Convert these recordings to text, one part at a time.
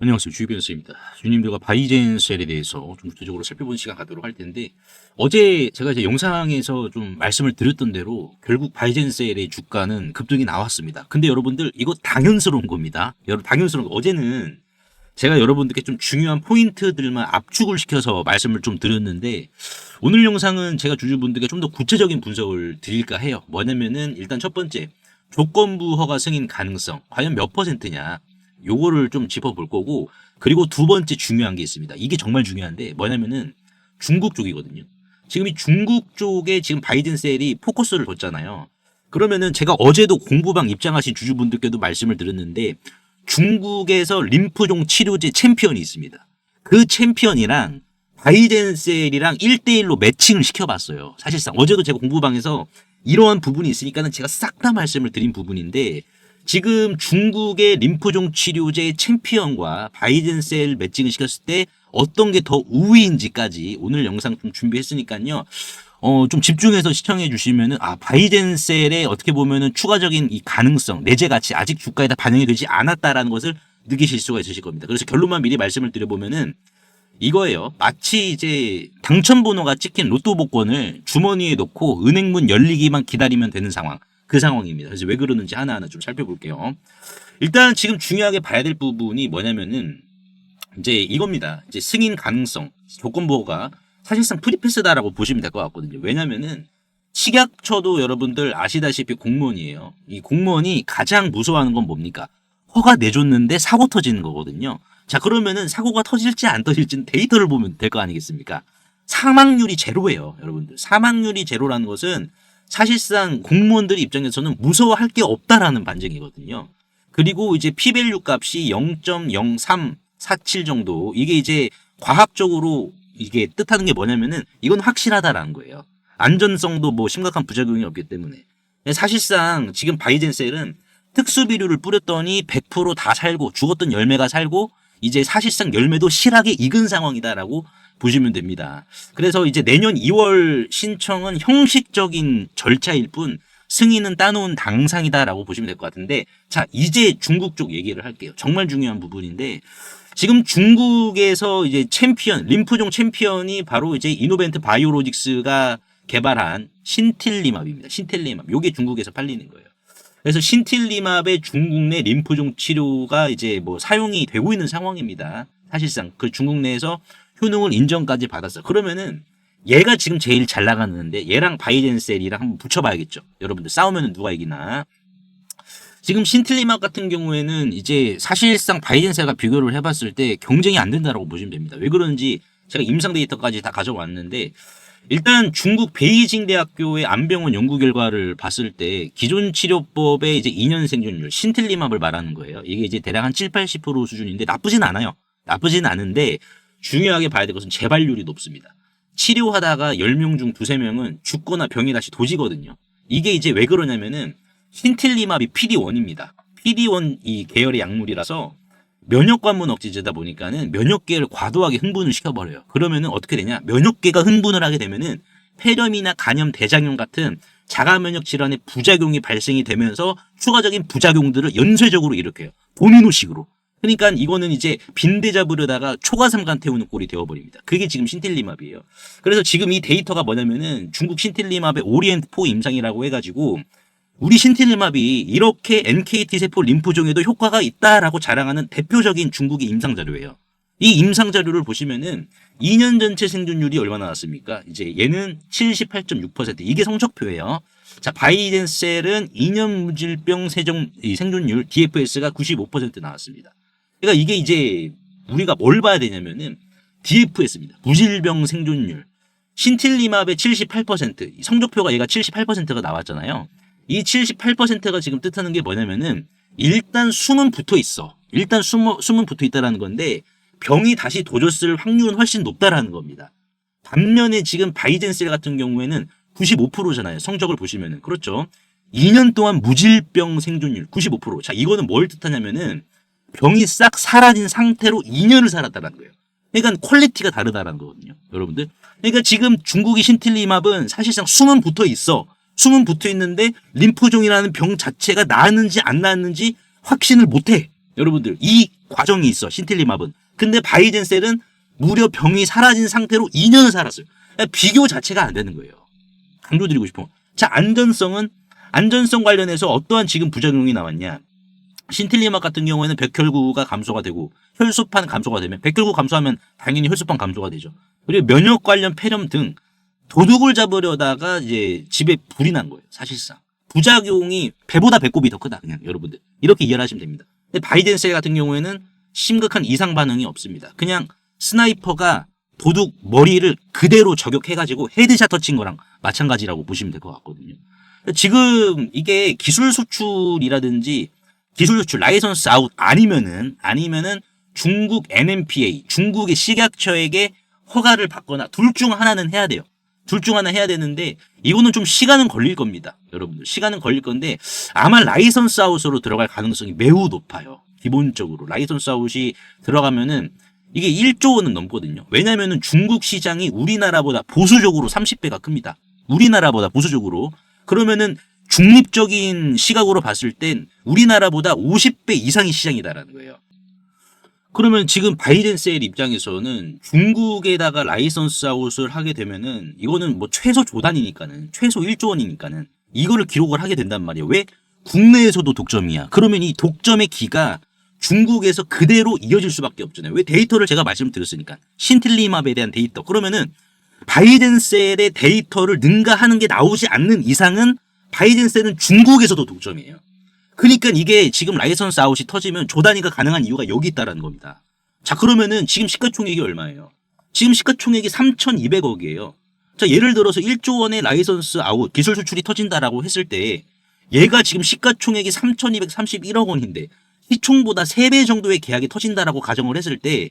안녕하세요. 주변수입니다. 주님들과 바이젠셀에 대해서 좀 구체적으로 살펴보는 시간 갖도록 할 텐데 어제 제가 이제 영상에서 좀 말씀을 드렸던 대로 결국 바이젠셀의 주가는 급등이 나왔습니다. 근데 여러분들 이거 당연스러운 겁니다. 여러분 당연스러운 거. 어제는 제가 여러분들께 좀 중요한 포인트들만 압축을 시켜서 말씀을 좀 드렸는데 오늘 영상은 제가 주주분들께 좀 더 구체적인 분석을 드릴까 해요. 뭐냐면은 일단 첫 번째 조건부 허가 승인 가능성 과연 몇 퍼센트냐 요거를 좀 짚어볼 거고 그리고 두 번째 중요한 게 있습니다. 이게 정말 중요한데 뭐냐면은 중국 쪽이거든요. 지금 이 중국 쪽에 지금 바이든 셀이 포커스를 뒀잖아요. 그러면은 제가 어제도 공부방 입장하신 주주분들께도 말씀을 드렸는데 중국에서 림프종 치료제 챔피언이 있습니다. 그 챔피언이랑 바이든 셀이랑 1대1로 매칭을 시켜봤어요. 사실상 어제도 제가 공부방에서 이러한 부분이 있으니까는 제가 싹 다 말씀을 드린 부분인데 지금 중국의 림프종 치료제 챔피언과 바이든셀 매칭을 시켰을 때 어떤 게 더 우위인지까지 오늘 영상 좀 준비했으니까요. 어, 좀 집중해서 시청해 주시면은, 아, 바이든셀의 어떻게 보면은 추가적인 이 가능성, 내재 가치, 아직 주가에 다 반영이 되지 않았다라는 것을 느끼실 수가 있으실 겁니다. 그래서 결론만 미리 말씀을 드려보면은, 이거예요. 마치 이제 당첨 번호가 찍힌 로또 복권을 주머니에 넣고 은행문 열리기만 기다리면 되는 상황. 그 상황입니다. 그래서 왜 그러는지 하나하나 좀 살펴볼게요. 일단 지금 중요하게 봐야 될 부분이 뭐냐면은 이제 이겁니다. 이제 승인 가능성, 조건보호가 사실상 프리패스다라고 보시면 될 것 같거든요. 왜냐면은 식약처도 여러분들 아시다시피 공무원이에요. 이 공무원이 가장 무서워하는 건 뭡니까? 허가 내줬는데 사고 터지는 거거든요. 자, 그러면은 사고가 터질지 안 터질지는 데이터를 보면 될 거 아니겠습니까? 사망률이 제로예요, 여러분들. 사망률이 제로라는 것은 사실상 공무원들 입장에서는 무서워할 게 없다라는 반증이거든요. 그리고 이제 피밸류 값이 0.0347 정도 이게 이제 과학적으로 이게 뜻하는 게 뭐냐면은 이건 확실하다라는 거예요. 안전성도 뭐 심각한 부작용이 없기 때문에 사실상 지금 바이젠셀은 특수 비료를 뿌렸더니 100%다 살고 죽었던 열매가 살고 이제 사실상 열매도 실하게 익은 상황이다라고 보시면 됩니다. 그래서 이제 내년 2월 신청은 형식적인 절차일 뿐 승인은 따놓은 당상이다라고 보시면 될 것 같은데 자 이제 중국 쪽 얘기를 할게요. 정말 중요한 부분인데 지금 중국에서 이제 챔피언 림프종 챔피언이 바로 이제 이노벤트 바이오로직스가 개발한 신틸리맙입니다. 신틸리맙 요게 중국에서 팔리는 거예요. 그래서 신틸리맙의 중국 내 림프종 치료가 이제 뭐 사용이 되고 있는 상황입니다. 사실상 그 중국 내에서 효능을 인정까지 받았어. 그러면은 얘가 지금 제일 잘 나가는데 얘랑 바이젠셀이랑 한번 붙여봐야겠죠. 여러분들 싸우면 누가 이기나. 지금 신틀리막 같은 경우에는 이제 사실상 바이젠셀과 비교를 해봤을 때 경쟁이 안 된다라고 보시면 됩니다. 왜 그런지 제가 임상 데이터까지 다 가져왔는데 일단 중국 베이징 대학교의 안병원 연구 결과를 봤을 때 기존 치료법의 이제 2년 생존율 신틀리맙을 말하는 거예요. 이게 이제 대략 한 7, 80% 수준인데 나쁘진 않아요. 나쁘진 않은데 중요하게 봐야 될 것은 재발률이 높습니다. 치료하다가 10명 중 두세 명은 죽거나 병이 다시 도지거든요. 이게 이제 왜 그러냐면은 신틸리맙이 PD1입니다. PD1 이 계열의 약물이라서 면역 관문 억제제다 보니까는 면역계를 과도하게 흥분을 시켜버려요. 그러면은 어떻게 되냐? 면역계가 흥분을 하게 되면은 폐렴이나 간염, 대장염 같은 자가 면역 질환의 부작용이 발생이 되면서 추가적인 부작용들을 연쇄적으로 일으켜요. 도미노식으로. 그러니까 이거는 이제 빈대 잡으려다가 초가삼간 태우는 꼴이 되어버립니다. 그게 지금 신틸리맙이에요. 그래서 지금 이 데이터가 뭐냐면은 중국 신틸리맙의 오리엔트4 임상이라고 해가지고 우리 신틸리맙이 이렇게 NKT 세포 림프종에도 효과가 있다라고 자랑하는 대표적인 중국의 임상 자료예요. 이 임상 자료를 보시면은 2년 전체 생존율이 얼마나 나왔습니까? 이제 얘는 78.6% 이게 성적표예요. 자, 바이덴셀은 2년 무질병 세종 생존율 DFS가 95% 나왔습니다. 그러니까 이게 이제 우리가 뭘 봐야 되냐면은 DFS입니다. 무질병 생존율. 신틸리맙의 78%, 성적표가 얘가 78%가 나왔잖아요. 이 78%가 지금 뜻하는 게 뭐냐면은 일단 숨은 붙어 있어. 일단 숨, 숨은 붙어 있다라는 건데 병이 다시 도졌을 확률은 훨씬 높다라는 겁니다. 반면에 지금 바이젠셀 같은 경우에는 95%잖아요. 성적을 보시면은. 그렇죠. 2년 동안 무질병 생존율 95%. 자, 이거는 뭘 뜻하냐면은 병이 싹 사라진 상태로 2년을 살았다는 거예요. 그러니까 퀄리티가 다르다는 거거든요. 여러분들. 그러니까 지금 중국의 신틸리맙은 사실상 숨은 붙어 있어. 숨은 붙어 있는데 림프종이라는 병 자체가 나았는지 안 나았는지 확신을 못 해. 여러분들. 이 과정이 있어. 신틸리맙은. 근데 바이젠셀은 무려 병이 사라진 상태로 2년을 살았어요. 그러니까 비교 자체가 안 되는 거예요. 강조드리고 싶어. 자, 안전성은 안전성 관련해서 어떠한 지금 부작용이 나왔냐? 신틸리막 같은 경우에는 백혈구가 감소가 되고 혈소판 감소가 되면 백혈구 감소하면 당연히 혈소판 감소가 되죠. 그리고 면역 관련 폐렴 등 도둑을 잡으려다가 이제 집에 불이 난 거예요. 사실상 부작용이 배보다 배꼽이 더 크다. 그냥 여러분들 이렇게 이해를 하시면 됩니다. 근데 바이든 셀 같은 경우에는 심각한 이상 반응이 없습니다. 그냥 스나이퍼가 도둑 머리를 그대로 저격해가지고 헤드샷 터친 거랑 마찬가지라고 보시면 될 것 같거든요. 지금 이게 기술 수출이라든지 기술 수출 라이선스 아웃 아니면은 아니면은 중국 NMPA 중국의 식약처에게 허가를 받거나 둘 중 하나는 해야 돼요. 둘 중 하나 해야 되는데 이거는 좀 시간은 걸릴 겁니다. 여러분들 시간은 걸릴 건데 아마 라이선스 아웃으로 들어갈 가능성이 매우 높아요. 기본적으로 라이선스 아웃이 들어가면은 이게 1조 원은 넘거든요. 왜냐면은 중국 시장이 우리나라보다 보수적으로 30배가 큽니다. 우리나라보다 보수적으로. 그러면은 중립적인 시각으로 봤을 땐 우리나라보다 50배 이상의 시장이다라는 거예요. 그러면 지금 바이든 셀 입장에서는 중국에다가 라이선스 아웃을 하게 되면은 이거는 뭐 최소 조단이니까는 최소 1조 원이니까는 이거를 기록을 하게 된단 말이에요. 왜? 국내에서도 독점이야. 그러면 이 독점의 기가 중국에서 그대로 이어질 수밖에 없잖아요. 왜 데이터를 제가 말씀드렸으니까. 신틸리맙에 대한 데이터. 그러면은 바이든 셀의 데이터를 능가하는 게 나오지 않는 이상은 바이든 셀은 중국에서도 독점이에요. 그러니까 이게 지금 라이선스 아웃이 터지면 조단위가 가능한 이유가 여기 있다라는 겁니다. 자 그러면은 지금 시가총액이 얼마예요? 지금 시가총액이 3,200억이에요. 자 예를 들어서 1조 원의 라이선스 아웃 기술 수출이 터진다라고 했을 때 얘가 지금 시가총액이 3,231억 원인데 시총보다 3배 정도의 계약이 터진다라고 가정을 했을 때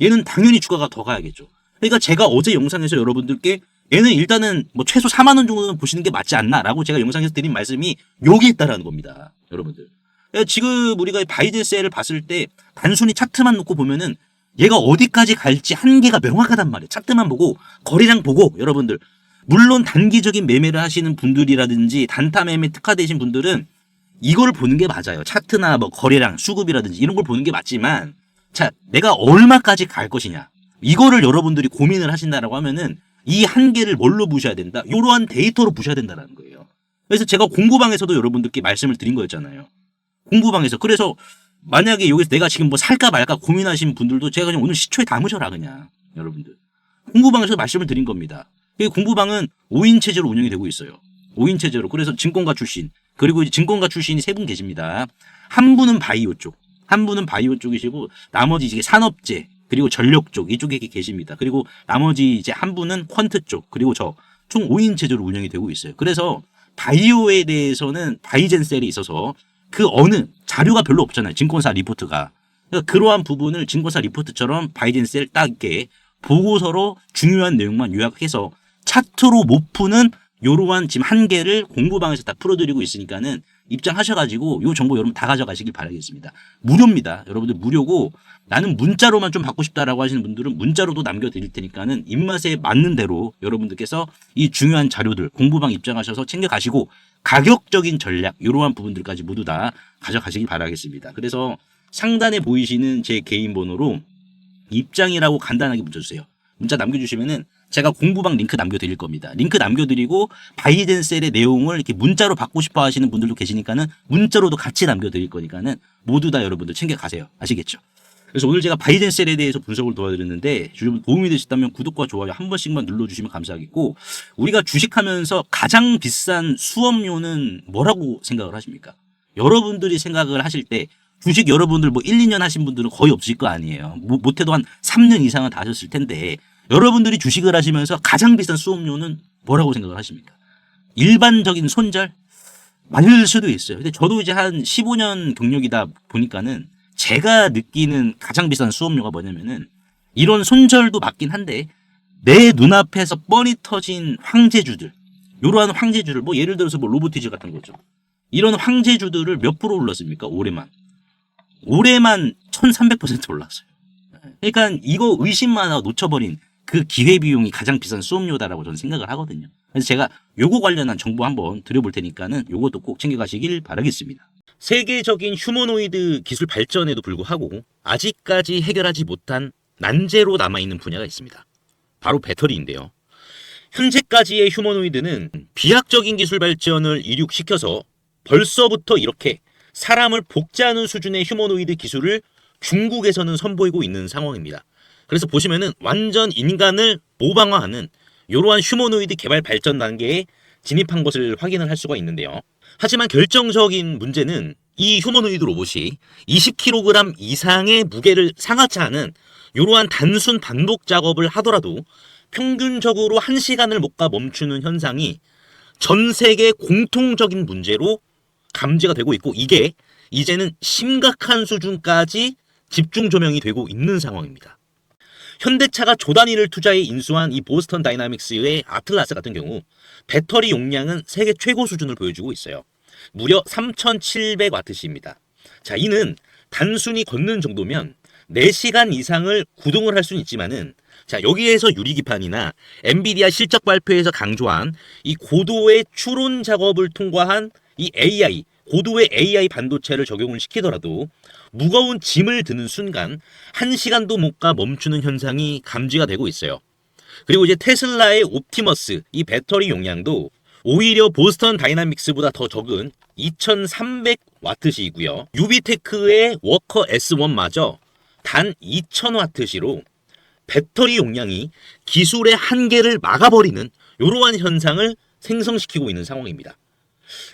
얘는 당연히 주가가 더 가야겠죠. 그러니까 제가 어제 영상에서 여러분들께 얘는 일단은 뭐 최소 4만 원 정도는 보시는 게 맞지 않나라고 제가 영상에서 드린 말씀이 여기 있다라는 겁니다. 여러분들. 그러니까 지금 우리가 바이든 셀을 봤을 때 단순히 차트만 놓고 보면은 얘가 어디까지 갈지 한계가 명확하단 말이에요. 차트만 보고 거래량 보고 여러분들 물론 단기적인 매매를 하시는 분들이라든지 단타 매매 특화되신 분들은 이걸 보는 게 맞아요. 차트나 뭐 거래량, 수급이라든지 이런 걸 보는 게 맞지만 자, 내가 얼마까지 갈 것이냐. 이거를 여러분들이 고민을 하신다라고 하면은 이 한계를 뭘로 부셔야 된다? 이러한 데이터로 부셔야 된다는 거예요. 그래서 제가 공부방에서도 여러분들께 말씀을 드린 거였잖아요. 공부방에서. 그래서 만약에 여기서 내가 지금 뭐 살까 말까 고민하신 분들도 제가 그냥 오늘 시초에 담으셔라 그냥 여러분들. 공부방에서 말씀을 드린 겁니다. 이 공부방은 5인 체제로 운영이 되고 있어요. 5인 체제로. 그래서 증권가 출신 그리고 이제 증권가 출신이 세 분 계십니다. 한 분은 바이오 쪽, 한 분은 바이오 쪽이시고 나머지 이제 산업재 그리고 전력 쪽 이쪽에 계십니다. 그리고 나머지 이제 한 분은 퀀트 쪽 그리고 저 총 5인 체제로 운영이 되고 있어요. 그래서 바이오에 대해서는 바이젠셀이 있어서 그 어느 자료가 별로 없잖아요. 증권사 리포트가. 그러니까 그러한 부분을 증권사 리포트처럼 바이젠셀 딱 이렇게 보고서로 중요한 내용만 요약해서 차트로 못 푸는 요러한 지금 한계를 공부방에서 다 풀어드리고 있으니까는 입장하셔가지고 요 정보 여러분 다 가져가시길 바라겠습니다. 무료입니다. 여러분들 무료고 나는 문자로만 좀 받고 싶다라고 하시는 분들은 문자로도 남겨드릴 테니까는 입맛에 맞는 대로 여러분들께서 이 중요한 자료들 공부방 입장하셔서 챙겨가시고 가격적인 전략 이러한 부분들까지 모두 다 가져가시길 바라겠습니다. 그래서 상단에 보이시는 제 개인 번호로 입장이라고 간단하게 문자 주세요. 문자 남겨주시면은 제가 공부방 링크 남겨드릴 겁니다. 링크 남겨드리고 바이든 셀의 내용을 이렇게 문자로 받고 싶어 하시는 분들도 계시니까는 문자로도 같이 남겨드릴 거니까는 모두 다 여러분들 챙겨가세요. 아시겠죠? 그래서 오늘 제가 바이든 셀에 대해서 분석을 도와드렸는데 여러분 도움이 되셨다면 구독과 좋아요 한 번씩만 눌러주시면 감사하겠고 우리가 주식하면서 가장 비싼 수업료는 뭐라고 생각을 하십니까? 여러분들이 생각을 하실 때 주식 여러분들 뭐 1, 2년 하신 분들은 거의 없을 거 아니에요. 뭐 못해도 한 3년 이상은 다 하셨을 텐데 여러분들이 주식을 하시면서 가장 비싼 수업료는 뭐라고 생각을 하십니까? 일반적인 손절? 맞을 수도 있어요. 근데 저도 이제 한 15년 경력이다 보니까는 제가 느끼는 가장 비싼 수업료가 뭐냐면은 이런 손절도 맞긴 한데 내 눈앞에서 뻔히 터진 황제주들 이러한 황제주들 뭐 예를 들어서 뭐 로보티즈 같은 거죠. 이런 황제주들을 몇 프로 올랐습니까? 올해만. 올해만 1300% 올랐어요. 그러니까 이거 의심만 하고 놓쳐버린 그 기회 비용이 가장 비싼 수업료다라고 저는 생각을 하거든요. 그래서 제가 요거 관련한 정보 한번 드려볼 테니까는 요것도 꼭 챙겨가시길 바라겠습니다. 세계적인 휴머노이드 기술 발전에도 불구하고 아직까지 해결하지 못한 난제로 남아있는 분야가 있습니다. 바로 배터리인데요. 현재까지의 휴머노이드는 비약적인 기술 발전을 이륙시켜서 벌써부터 이렇게 사람을 복제하는 수준의 휴머노이드 기술을 중국에서는 선보이고 있는 상황입니다. 그래서 보시면은 완전 인간을 모방화하는 이러한 휴머노이드 개발 발전 단계에 진입한 것을 확인을 할 수가 있는데요. 하지만 결정적인 문제는 이 휴머노이드 로봇이 20kg 이상의 무게를 않은 이러한 단순 반복 작업을 하더라도 평균적으로 1시간을 못 가 멈추는 현상이 전 세계 공통적인 문제로 감지가 되고 있고 이게 이제는 심각한 수준까지 집중 조명이 되고 있는 상황입니다. 현대차가 조 단위를 투자해 인수한 이 보스턴 다이나믹스의 아틀라스 같은 경우 배터리 용량은 세계 최고 수준을 보여주고 있어요. 무려 3,700와트시입니다. 자, 이는 단순히 걷는 정도면 4시간 이상을 구동을 할 수는 있지만은 자, 여기에서 유리기판이나 엔비디아 실적 발표에서 강조한 이 고도의 추론 작업을 통과한 이 AI, 고도의 AI 반도체를 적용을 시키더라도 무거운 짐을 드는 순간 1시간도 못 가 멈추는 현상이 감지가 되고 있어요. 그리고 이제 테슬라의 옵티머스 이 배터리 용량도 오히려 보스턴 다이나믹스보다 더 적은 2300와트시이고요. 유비테크의 워커 S1마저 단 2000와트시로 배터리 용량이 기술의 한계를 막아버리는 이러한 현상을 생성시키고 있는 상황입니다.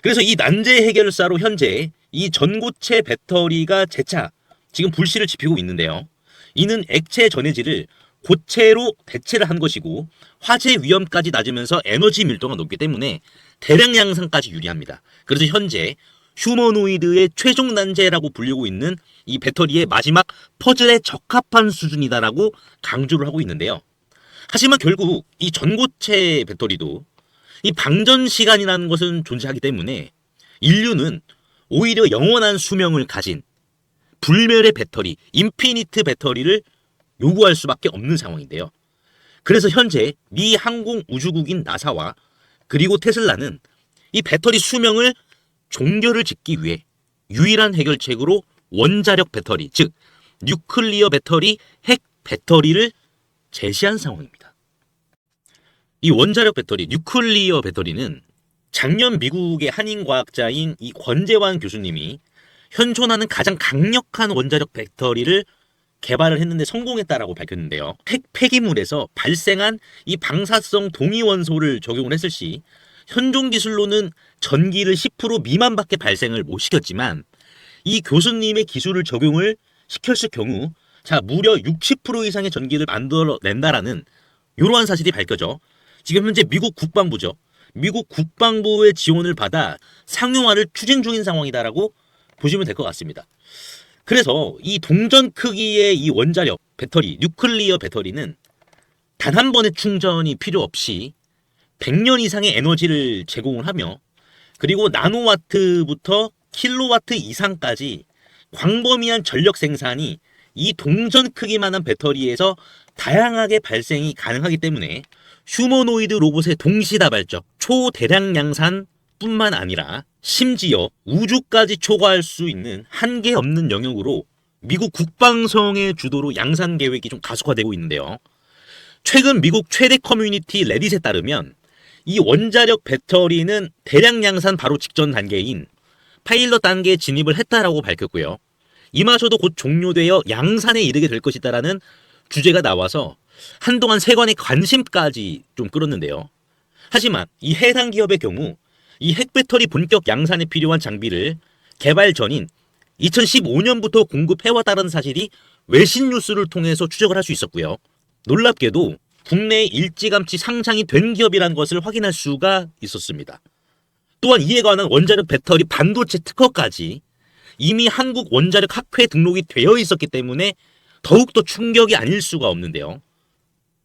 그래서 이 난제 해결사로 현재 이 전고체 배터리가 재차 지금 불씨를 지피고 있는데요. 이는 액체 전해질을 고체로 대체를 한 것이고 화재 위험까지 낮으면서 에너지 밀도가 높기 때문에 대량 양산까지 유리합니다. 그래서 현재 휴머노이드의 최종 난제라고 불리고 있는 이 배터리의 마지막 퍼즐에 적합한 수준이다라고 강조를 하고 있는데요. 하지만 결국 이 전고체 배터리도 이 방전 시간이라는 것은 존재하기 때문에 인류는 오히려 영원한 수명을 가진 불멸의 배터리, 인피니트 배터리를 요구할 수밖에 없는 상황인데요. 그래서 현재 미 항공 우주국인 나사와 그리고 테슬라는 이 배터리 수명을 종결을 짓기 위해 유일한 해결책으로 원자력 배터리, 즉 뉴클리어 배터리, 핵 배터리를 제시한 상황입니다. 이 원자력 배터리, 뉴클리어 배터리는 작년 미국의 한인 과학자인 이 권재환 교수님이 현존하는 가장 강력한 원자력 배터리를 개발을 했는데 성공했다라고 밝혔는데요. 핵 폐기물에서 발생한 이 방사성 동위 원소를 적용을 했을 시 현존 기술로는 전기를 10% 미만밖에 발생을 못 시켰지만 이 교수님의 기술을 적용을 시켰을 경우 자 무려 60% 이상의 전기를 만들어낸다라는 이러한 사실이 밝혀져 지금 현재 미국 국방부죠. 미국 국방부의 지원을 받아 상용화를 추진 중인 상황이다라고 보시면 될 것 같습니다. 그래서 이 동전 크기의 이 원자력 배터리, 뉴클리어 배터리는 단 한 번의 충전이 필요 없이 100년 이상의 에너지를 제공을 하며 그리고 나노와트부터 킬로와트 이상까지 광범위한 전력 생산이 이 동전 크기만한 배터리에서 다양하게 발생이 가능하기 때문에 휴머노이드 로봇의 동시다발적 초대량 양산 뿐만 아니라 심지어 우주까지 초과할 수 있는 한계 없는 영역으로 미국 국방성의 주도로 양산 계획이 좀 가속화되고 있는데요. 최근 미국 최대 커뮤니티 레딧에 따르면 이 원자력 배터리는 대량 양산 바로 직전 단계인 파일럿 단계에 진입을 했다라고 밝혔고요. 이마저도 곧 종료되어 양산에 이르게 될 것이다라는 주제가 나와서 한동안 세관의 관심까지 좀 끌었는데요. 하지만 이 해당 기업의 경우 이 핵배터리 본격 양산에 필요한 장비를 개발 전인 2015년부터 공급해왔다는 사실이 외신 뉴스를 통해서 추적을 할 수 있었고요. 놀랍게도 국내에 일찌감치 상장이 된 기업이라는 것을 확인할 수가 있었습니다. 또한 이에 관한 원자력 배터리 반도체 특허까지 이미 한국 원자력 학회 등록이 되어 있었기 때문에 더욱더 충격이 아닐 수가 없는데요.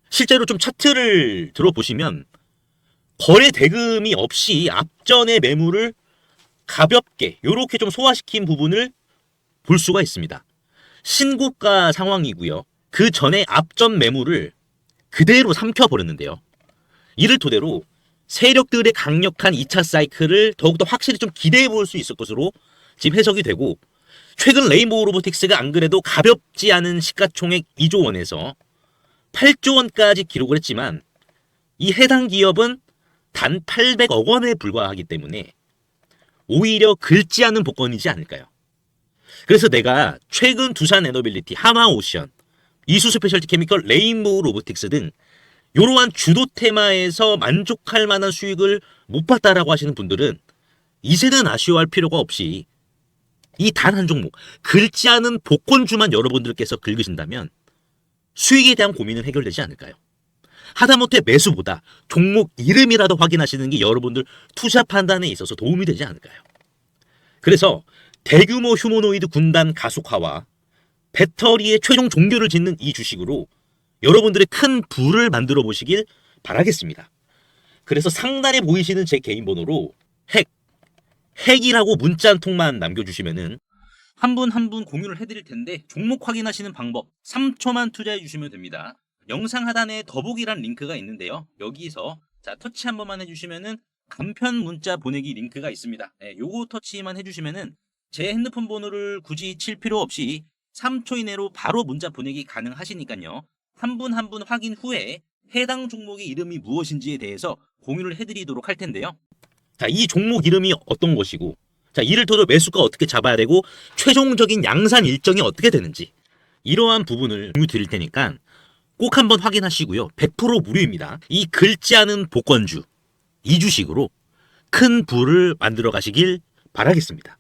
실제로 좀 차트를 들어보시면 거래 대금이 없이 앞전의 매물을 가볍게 이렇게 좀 소화시킨 부분을 볼 수가 있습니다. 신고가 상황이고요. 그 전에 앞전 매물을 그대로 삼켜버렸는데요. 이를 토대로 세력들의 강력한 2차 사이클을 더욱더 확실히 좀 기대해 볼 수 있을 것으로 지금 해석이 되고 최근 레인보우 로보틱스가 안 그래도 가볍지 않은 시가총액 2조 원에서 8조 원까지 기록을 했지만 이 해당 기업은 단 800억 원에 불과하기 때문에 오히려 긁지 않은 복권이지 않을까요? 그래서 내가 최근 두산 에너빌리티, 하나오션, 이수 스페셜티 케미컬, 레인보우 로보틱스 등 이러한 주도 테마에서 만족할 만한 수익을 못 봤다라고 하시는 분들은 이제는 아쉬워할 필요가 없이 이 단 한 종목 긁지 않은 복권주만 여러분들께서 긁으신다면 수익에 대한 고민은 해결되지 않을까요? 하다못해 매수보다 종목 이름이라도 확인하시는 게 여러분들 투자 판단에 있어서 도움이 되지 않을까요? 그래서 대규모 휴머노이드 군단 가속화와 배터리의 최종 종교를 짓는 이 주식으로 여러분들의 큰 부를 만들어 보시길 바라겠습니다. 그래서 상단에 보이시는 제 개인 번호로 핵, 핵이라고 문자 한 통만 남겨주시면은 한 분 한 분 공유를 해드릴 텐데 종목 확인하시는 방법 3초만 투자해 주시면 됩니다. 영상 하단에 더보기란 링크가 있는데요. 여기서 자 터치 한 번만 해주시면은 간편 문자 보내기 링크가 있습니다. 네, 요거 터치만 해주시면은 제 핸드폰 번호를 굳이 칠 필요 없이 3초 이내로 바로 문자 보내기 가능하시니까요. 한 분 한 분 확인 후에 해당 종목의 이름이 무엇인지에 대해서 공유를 해드리도록 할 텐데요. 자, 이 종목 이름이 어떤 것이고, 자, 이를테러 매수가 어떻게 잡아야 되고, 최종적인 양산 일정이 어떻게 되는지, 이러한 부분을 공유 드릴 테니까 꼭 한번 확인하시고요. 100% 무료입니다. 이 긁지 않은 복권주, 이 주식으로 큰 부를 만들어 가시길 바라겠습니다.